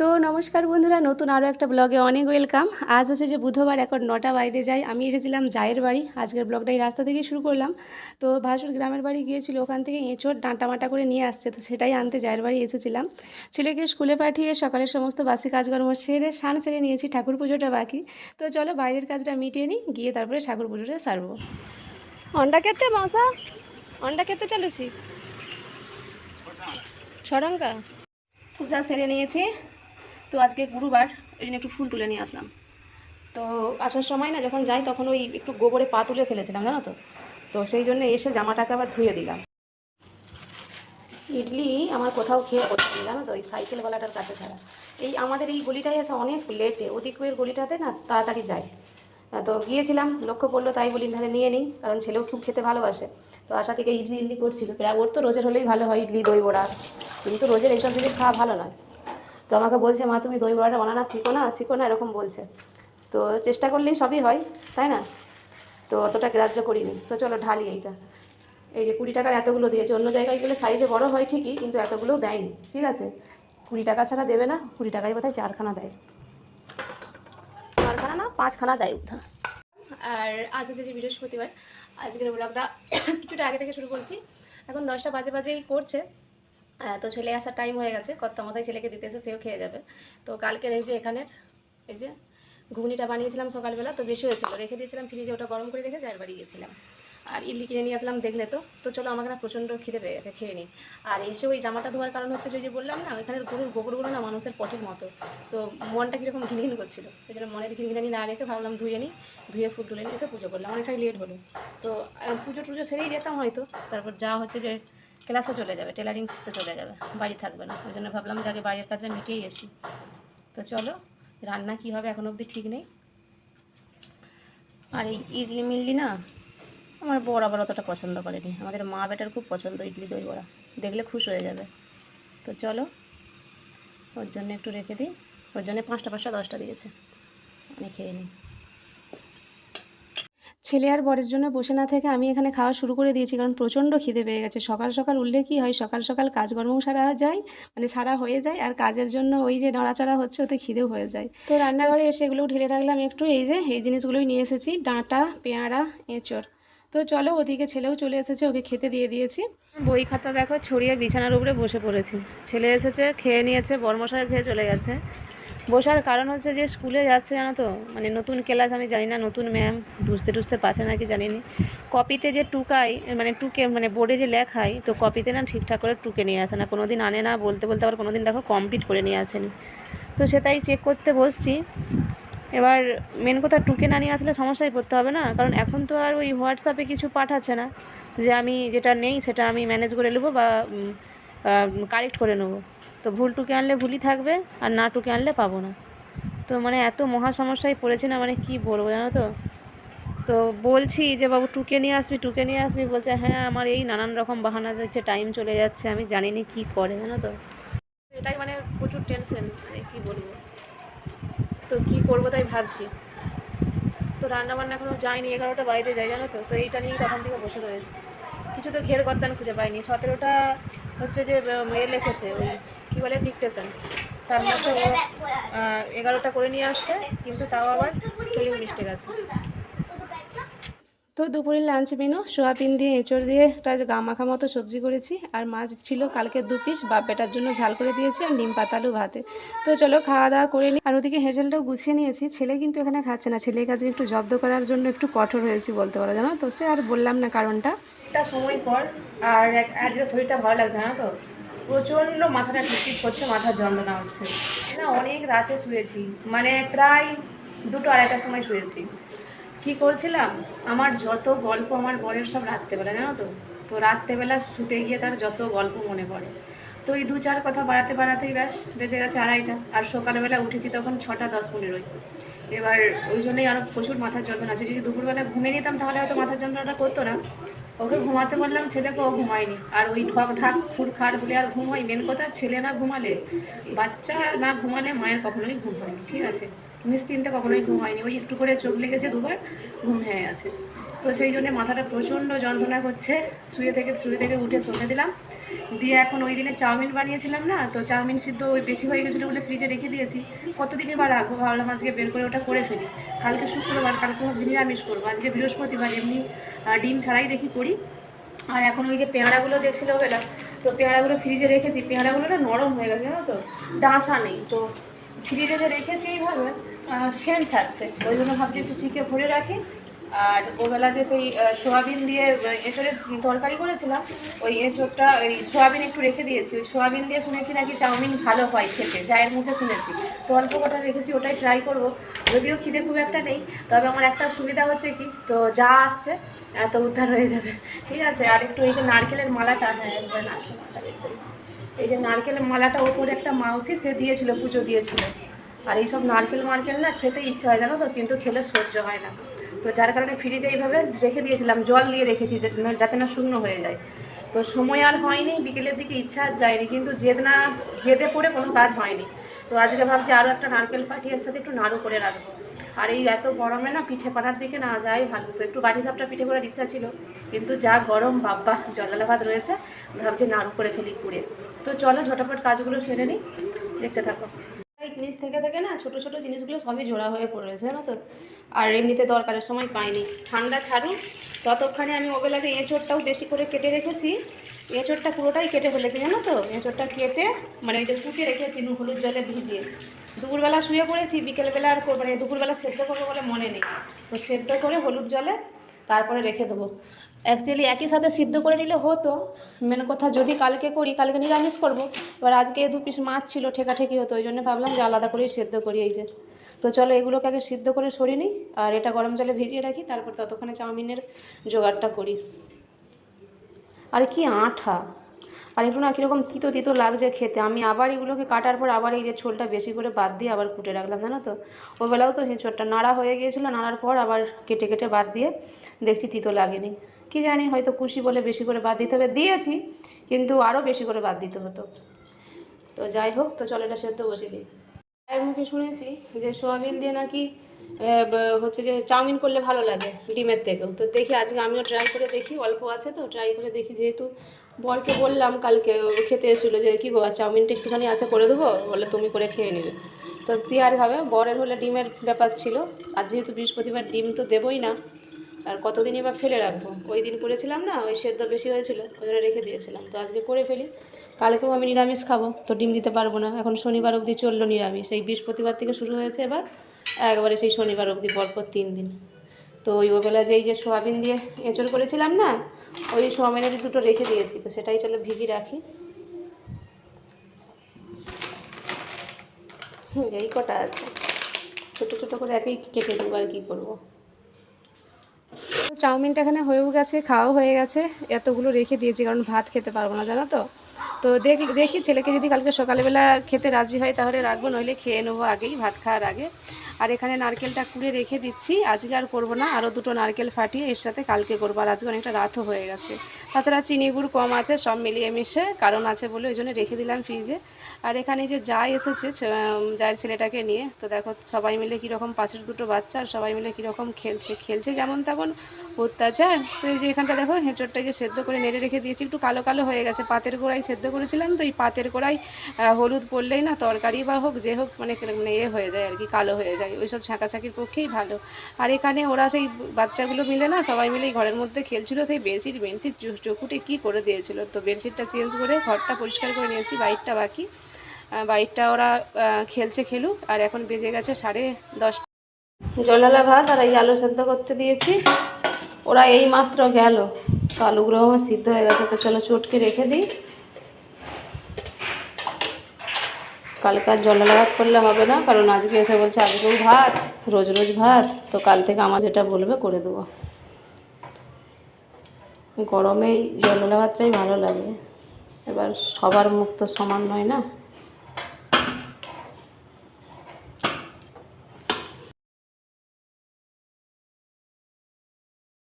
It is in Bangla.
তো নমস্কার বন্ধুরা নতুন আরও একটা ব্লগে অনেক ওয়েলকাম আজ হচ্ছে যে বুধবার এখন নটা বাইরে যাই আমি এসেছিলাম জায়ের বাড়ি। আজকের ব্লগটা এই রাস্তা থেকে শুরু করলাম। তো ভাসুর গ্রামের বাড়ি গিয়েছিল ওখান থেকে এঁচোড় ডাঁটা মাটা করে নিয়ে আসছে। তো সেটাই আনতে জায়ের বাড়ি এসেছিলাম। ছেলেকে স্কুলে পাঠিয়ে সকালের সমস্ত বাসি কাজকর্ম সেরে সান সেরে নিয়েছি ঠাকুর পুজোটা বাকি। তো চলো বাইরের কাজটা মিটিয়ে নিই গিয়ে তারপরে ঠাকুর পুজোটা সারবো। অন্ডা কেতে মশা। অন্ডা কেতে চালুছি। সরঙ্কা পূজা সেরে নিয়েছি। তো আজকে গুরুবার ওই জন্য একটু ফুল তুলে নিয়ে আসলাম। তো আসার সময় না যখন যাই তখন ওই একটু গোবরে পা তুলে ফেলেছিলাম, জানো তো? তো সেই জন্য এসে জামাটাকে আবার ধুয়ে দিলাম। ইডলি আমার কোথাও খেয়ে পড়ছি জানো তো? ওই সাইকেলওয়ালাটার কাছে ছাড়া। এই আমাদের এই গলিটাই আছে অনেক লেটে, ওদিকের গলিটাতে না তাড়াতাড়ি যায় তো গিয়েছিলাম, লক্ষ্য পড়ল, তাই বলি তাহলে নিয়ে নিই, কারণ ছেলেও খুব খেতে ভালোবাসে। তো আশা থেকে ইডলি ইডলি করছিল। প্রায় ওর তো রোজের হলেই ভালো হয়, ইডলি, দই বড়া। কিন্তু রোজের এইসব জিনিস খাওয়া ভালো নয়। তো আমাকে বলছে, মা, তুমি দই বড়াটা বানানা, শিখো না শিখো না, এরকম বলছে। তো চেষ্টা করলেই সবই হয়, তাই না? তো অতটা গ্রাহ্য করিনি। তো চলো ঢালি এইটা। এই যে কুড়ি টাকার এতগুলো দিয়েছে, অন্য জায়গায় গেলে সাইজে বড় হয় ঠিকই, কিন্তু এতগুলোও দেয়নি, ঠিক আছে? কুড়ি টাকা ছাড়া দেবে না, কুড়ি টাকায় বোধহয় চারখানা দেয়। চারখানা না, পাঁচখানা দেয় বোধহয়। আর আজ হচ্ছে যে বৃহস্পতিবার, আজকের ব্লগটা কিছুটা আগে থেকে শুরু করছি। এখন দশটা বাজে বাজেই করছে। তো ছেলে আসার টাইম হয়ে গেছে। কর্তা মশাই ছেলেকে দিতে এসে সেও খেয়ে যাবে। তো কালকের এই যে এখানের, এই যে ঘুগনিটা বানিয়েছিলাম সকালবেলা, তো বেশি হয়েছিল। রেখে দিয়েছিলাম ফ্রিজে ওটা গরম করে রেখে যার বাড়ি গিয়েছিলাম। আর ইডলি কিনে নিয়ে আসলাম, দেখলে তো। তো চলো আমাকে না প্রচণ্ড খিদে পেয়ে গেছে, খেয়ে নিই আর এসে ওই জামাটা ধোয়ার কারণ হচ্ছে যে বললাম না, ওইখানের গরুর গোবরগুলো না মানুষের পটির মতো। তো মনটা কীরকম ঘিনঘিন করছিল। সেই জন্য মনের ঘিনঘিনানি না রেখে ভাবলাম ধুয়ে নিই ধুয়ে ফুল তুলে নিয়ে এসে পুজো করলাম। অনেকটাই লেট হলো। তো পুজো টুজো সেরেই যেতাম হয়তো। তারপর যা হচ্ছে যে ক্লাসে চলে যাবে টেলারিং শিখতে চলে যাবে, বাড়ি থাকবে না। ওই জন্য ভাবলাম যে আগে বাড়ির কাজটা মিটিয়েই আসি। তো চলো, রান্না কী হবে এখন অবধি ঠিক নেই। আর এই ইডলি মিডলি না, আমার বর আবার অতটা পছন্দ করেনি। আমাদের মা বেটার খুব পছন্দ ইডলি দই বড়া। দেখলে খুশ হয়ে যাবে। তো চলো, ওর জন্য একটু রেখে দিই। ওর জন্য পাঁচটা পাঁচটা, দশটা দিয়েছে। আমি খেয়ে নিই। ছেলে আর বরের জন্য বসে না থেকে আমি এখানে খাওয়া শুরু করে দিয়েছি, কারণ প্রচণ্ড খিদে পেয়ে গেছে। সকাল সকাল উঠলে কি হয়? সকাল সকাল কাজকর্মও সারা যায় মানে সারা হয়ে যায়, আর কাজের জন্য ওই যে নড়াচড়া হচ্ছে, ওতে খিদেও হয়ে যায়। তো রান্নাঘরে এসে এগুলোও ঢেলে রাখলাম একটু, এই যে, এই জিনিসগুলোই নিয়ে এসেছি, ডাঁটা, পেয়ারা, এঁচড়। তো চলো ওদিকে ছেলেও চলে এসেছে, ওকে খেতে দিয়ে দিয়েছি। বই খাতা দেখো, ছড়িয়ে বিছানার উপরে বসে পড়েছি। ছেলে এসেছে, খেয়ে নিয়েছে বর্মশায় খেয়ে চলে গেছে। বসার কারণ হচ্ছে যে স্কুলে যাচ্ছে জানো তো? মানে নতুন ক্লাস আমি জানি না, নতুন ম্যাম বুঝতে টুঝতে পারছে নাকি জানি না কপিতে যে টুকাই মানে টুকে মানে বোর্ডে যে লেখাই তো কপিতে না ঠিকঠাক করে টুকে নিয়ে আসে না। কোনো দিন আনে না, বলতে বলতে আবার কোনো দিন দেখো কমপ্লিট করে নিয়ে আসেনি। তো সেটাই চেক করতে বসছি। এবার মেন কথা, টুকে না নিয়ে আসলে সমস্যায় পড়তে হবে না? কারণ এখন তো আর ওই হোয়াটসঅ্যাপে কিছু পাঠাচ্ছে না। যে আমি যেটা নেই, সেটা আমি ম্যানেজ করে নেব বা কারেক্ট করে নেব। তো ভুল টুকে আনলে ভুলই থাকবে আর না টুকে আনলে পাবো না। তো মানে এত মহা সমস্যায় পড়েছি না মানে কি বলব জানো তো? তো বলছি যে বাবু টুকে নিয়ে আসবি, টুকে নিয়ে আসবি, বলছে হ্যাঁ আমার এই নানান রকম বাহানা দিচ্ছে টাইম চলে যাচ্ছে, আমি জানি না কী করে, জানো তো? এটাই মানে প্রচুর টেনশন মানে কী বলব? তো কী করব তাই ভাবছি। তো রান্না বান্না এখনও যায়নি, এগারোটা বাড়িতে যাই জানো তো? তো এইটা নিয়েই তখন থেকে বসে রয়েছে। কিছু তো ঘের গদ্দান খুঁজে পাইনি। সতেরোটা হচ্ছে যে মেয়ে লিখেছে ওই কী বলে ডিকটেশন তার মধ্যে ও এগারোটা করে নিয়ে আসছে কিন্তু তাও আবার স্পেলিং মিস্টেক আছে। তো দুপুরের লাঞ্চ মেনু সোয়াবিন দিয়ে এঁচড় দিয়ে একটা গা মাখা মতো সবজি করেছি আর মাছ ছিল কালকে দু পিস বাপ বেটার জন্য ঝাল করে দিয়েছি আর নিম পাতালু ভাতে। তো চলো খাওয়া দাওয়া করে নিই আর ওদিকে হেজেলটাও গুছিয়ে নিয়েছি ছেলে কিন্তু এখানে খাচ্ছে না। ছেলের কাছে একটু জব্দ করার জন্য একটু কঠোর হয়েছি বলতে পারো জানো তো? সে আর বললাম না কারণটা। একটা সময় পর আর আজকে শরীরটা ভালো লাগছে না তো? প্রচণ্ড মাথাটা টিকটিক করছে, মাথার যন্ত্রণা হচ্ছে। না, অনেক রাতে শুয়েছি মানে প্রায় দুটো আড়াইটার সময় শুয়েছি। কি করছিলাম? আমার যত গল্প আমার বরের সব রাত্রেবেলা, জানো তো? তো রাত্রেবেলা শুতে গিয়ে তার যত গল্প মনে পড়ে। তো এই দু চার কথা বাড়াতে বাড়াতেই ব্যাস, বেজে গেছে আড়াইটা। আর সকালবেলা উঠেছি তখন ছটা দশ পনেরোই এবার ওই জন্যই আরও প্রচুর মাথার যন্ত্রণা আছে। যদি দুপুরবেলা ঘুমিয়ে নিতাম তাহলে হয়তো মাথার যন্ত্রণাটা করতো না। ওকে ঘুমাতে বললাম ছেলেকে ও ঘুমায়নি। আর ওই ঠক ঠাক, খুর খাট বলে আর ঘুম হয় মেন কথা ছেলে না ঘুমালে, বাচ্চা না ঘুমালে মায়ের কখনোই ঘুম হয়নি ঠিক আছে? নিশ্চিন্তে কখনোই ঘুম হয়নি। ওই একটু করে চোখ লেগেছে, দুবার ঘুম হয়ে আছে তো সেই জন্য মাথাটা প্রচণ্ড যন্ত্রণা করছে। শুয়ে থেকে শুয়ে থেকে উঠে শুনে দিলাম। দিয়ে এখন ওই দিনে চাউমিন বানিয়েছিলাম না, তো চাউমিন সিদ্ধ ওই বেশি হয়ে গেছিল বলে ফ্রিজে রেখে দিয়েছি। কতদিনই বা রাখব ভাবলাম আজকে বের করে ওটা করে ফেলি। কালকে শুক্রবার, কালকে ভাবছি নিরামিষ করব, আজকে বৃহস্পতিবার, এমনি ডিম ছাড়াই দেখি করি। আর এখন ওই যে পেয়ারাগুলো দেখছিল বেলা, তো পেয়ারাগুলো ফ্রিজে রেখেছি, পেয়ারাগুলো না নরম হয়ে গেছে, জানো তো? ডাঁসা নেই, তো ফ্রিজে রেখেছি এইভাবে সেন্ট ছাড়ছে ওই জন্য ভাবছি একটু চিকে ভরে রাখি। আর ওবেলা যে সেই সোয়াবিন দিয়ে এঁচড়ের তরকারি করেছিলাম, ওই এঁচড়টা ওই সোয়াবিন একটু রেখে দিয়েছি। ওই সোয়াবিন দিয়ে শুনেছি নাকি চাউমিন ভালো হয় খেতে জায়ের মুখে শুনেছি। তো অল্প কটা রেখেছি, ওটাই ট্রাই করব। যদিও খিদে খুব একটা নেই, তবে আমার একটা সুবিধা হচ্ছে কি, তো যা আসছে তো উদ্ধার হয়ে যাবে। ঠিক আছে, আর একটু এই যে নারকেলের মালাটা হ্যাঁ একবার নারকেল এই যে নারকেলের মালাটা ওপরে একটা মাউসি, সে দিয়েছিল, পুজো দিয়েছিল। আর এইসব নারকেল মার্কেল না, খেতে ইচ্ছা হয়, জানো তো? কিন্তু খেলে সহ্য হয় না। তো যার কারণে ফ্রিজে এইভাবে রেখে দিয়েছিলাম, জল দিয়ে রেখেছি যাতে না- শুকনো হয়ে যায়। তো সময় আর হয়নি, বিকেলের দিকে ইচ্ছা যায়নি, কিন্তু জেদ না জেদে পড়ে কোনো কাজ হয়নি। তো আজকে ভাবছি আরও একটা নারকেল ফাটিয়ে এর সাথে একটু নাড়ু করে রাখব। আর এই এত গরমে না পিঠে পাড়ার দিকে না যাই ভালো। তো একটু বাটি সাপটা পিঠে করার ইচ্ছা ছিল, কিন্তু যা গরম বাব্বা জলালা ভাত রয়েছে, ভাবছি নাড়ু করে ফেলি, কুড়ে। তো চলো ঝটাপট কাজগুলো সেরে নিই, দেখতে থাকো। এই নিচ থেকে থেকে না ছোটো ছোটো জিনিসগুলো সবই জোড়া হয়ে পড়েছে, জানো তো? আর এমনিতে দরকারের সময় পাইনি। ঠান্ডা ছাড়ুক ততক্ষণে আমি ওবেলাতে এঁচোড়টাও বেশি করে কেটে রেখেছি, এঁচোড়টা পুরোটাই কেটে ফেলেছি, জানো তো? এঁচোড়টা কেটে মানে ওই যে ফুটে রেখেছি হলুদ জলে ভিজিয়ে। দুপুরবেলা শুয়ে পড়েছি, বিকেলবেলা আর করব না দুপুরবেলা সেদ্ধ করব বলে মনে নেই। তো সেদ্ধ করে হলুদ জলে তারপরে রেখে দেবো। অ্যাকচুয়ালি একই সাথে সিদ্ধ করে নিলে হতো। মেন কথা যদি কালকে করি, কালকে নিরামিষ করব। এবার আজকে দু পিস মাছ ছিল, ঠেকাঠেকি হতো, ওই জন্য ভাবলাম যে আলাদা করেই সেদ্ধ করি এই যে। তো চলো এগুলোকে আগে সিদ্ধ করে সরিয়ে নিই, আর এটা গরম জলে ভিজিয়ে রাখি, তারপর ততক্ষণে চাউমিনের জোগাড়টা করি। আর কি আঠা! আর একটু না কীরকম তিতো তিতো লাগছে খেতে। আমি আবার এগুলোকে কাটার পর আবার এই যে ছোলটা বেশি করে বাদ দিয়ে আবার কুটে রাখলাম, জানো তো? ওবেলাও তো সেই নাড়া হয়ে গিয়েছিল, নাড়ার পর আবার কেটে কেটে বাদ দিয়ে দেখছি তিতো লাগেনি। কি জানি, হয়তো খুশি বলে বেশি করে বাদ দিতে হবে। দিয়েছি, কিন্তু আরও বেশি করে বাদ দিতে হতো। তো যাই হোক, তো চলো এটা সেদ্ধ বসে দিই। মায়ের মুখে শুনেছি যে সোয়াবিন দিয়ে নাকি হচ্ছে যে চাউমিন করলে ভালো লাগে ডিমের থেকেও। তো দেখি, আজকে আমিও ট্রাই করে দেখি, অল্প আছে তো, ট্রাই করে দেখি যেহেতু বরকে বললাম কালকে খেতে এসেছিল যে, কী গো, চাউমিনটা একটুখানি আছে করে দেবো? বলে, তুমি করে খেয়ে নেবে। তো দিয়ে আর হবে, বরের হলে ডিমের ব্যাপার ছিল। আর যেহেতু বৃহস্পতিবার ডিম তো দেবই না, আর কতদিনই বা ফেলে রাখব? ওই দিন করেছিলাম না, ওই সেদ্ধ বেশি হয়েছিল, ওই জন্য রেখে দিয়েছিলাম। তো আজকে করে ফেলি। কালকেও আমি নিরামিষ খাব, তো ডিম দিতে পারব না। এখন শনিবার অবধি চলল নিরামিষ। এই বৃহস্পতিবার থেকে শুরু হয়েছে এবার, একবারে সেই শনিবার অবধি, পরপর তিন দিন। তো ওই ওবেলা যেই যে সোয়াবিন দিয়ে এঁচড় করেছিলাম না, ওই সোয়াবিনের দুটো রেখে দিয়েছি, তো সেটাই চলো ভিজি রাখি। এই কটা আছে। ছোটো ছোটো করে একই কেটে দেবো আর কী করব। চাউমিনটা এখানে হয়েও গেছে, খাওয়াও হয়ে গেছে, এতগুলো রেখে দিয়েছি, কারণ ভাত খেতে পারব না, জানো তো? তো দেখ, দেখি ছেলেকে যদি কালকে সকালবেলা খেতে রাজি হয়, তাহলে রাখব, নইলে খেয়ে নেব আগেই, ভাত খাওয়ার আগে। আর এখানে নারকেলটা কুড়ে রেখে দিচ্ছি, আজকে আর করব না আরও দুটো নারকেল ফাটিয়ে এর সাথে কালকে করব, আর আজকে অনেকটা রাতও হয়ে গেছে। তাছাড়া চিনি গুড় কম আছে, সব মিলিয়ে মিশে কারণ আছে বলে ওই জন্য রেখে দিলাম ফ্রিজে। আর এখানে যে যা এসেছে যার ছেলেটাকে নিয়ে, তো দেখো সবাই মিলে কীরকম পাশের দুটো বাচ্চা, আর সবাই মিলে কীরকম খেলছে খেলছে যেমন তেমন অত্যাচার। তো এই যে এখানটা দেখো হেঁচড়টা যে সেদ্ধ করে নেড়ে রেখে দিয়েছি, একটু কালো কালো হয়ে গেছে, পাতের গোড়ায় সেদ্ধ করেছিলাম তো এই পাতের আহ, হলুদ পড়লেই না তরকারি বা হোক যে হোক মানে মানে এ হয়ে যায় আর কি কালো হয়ে যায় ওইসব ছাঁকাছাকির পক্ষেই ভালো। আর এখানে ওরা সেই বাচ্চাগুলো মিলে না সবাই মিলে ঘরের মধ্যে খেলছিল সেই বেডশিট বেডশিট চকুটে কী করে দিয়েছিল তো বেডশিটটা চেঞ্জ করে ঘরটা পরিষ্কার করে নিয়েছি বাইকটা বাকি। বাইকটা ওরা খেলছে খেলুক আর এখন বেজে গেছে সাড়ে দশটা জলালা ভাত আর এই আলু সেদ্ধ করতে দিয়েছি। ওরা এই মাত্র গেল তো আলুগুলো আমার সিদ্ধ হয়ে গেছে তো চলো চটকে রেখে দিই। কালকে আর জলালা ভাত করলে হবে না, কারণ আজকে এসে বলছে আজকেও ভাত, রোজ রোজ ভাত। তো কাল থেকে আমার যেটা বলবে করে দেবো। গরমেই এই জলালা ভাতটাই ভালো লাগে। এবার সবার মুখ তো সমান নয় না?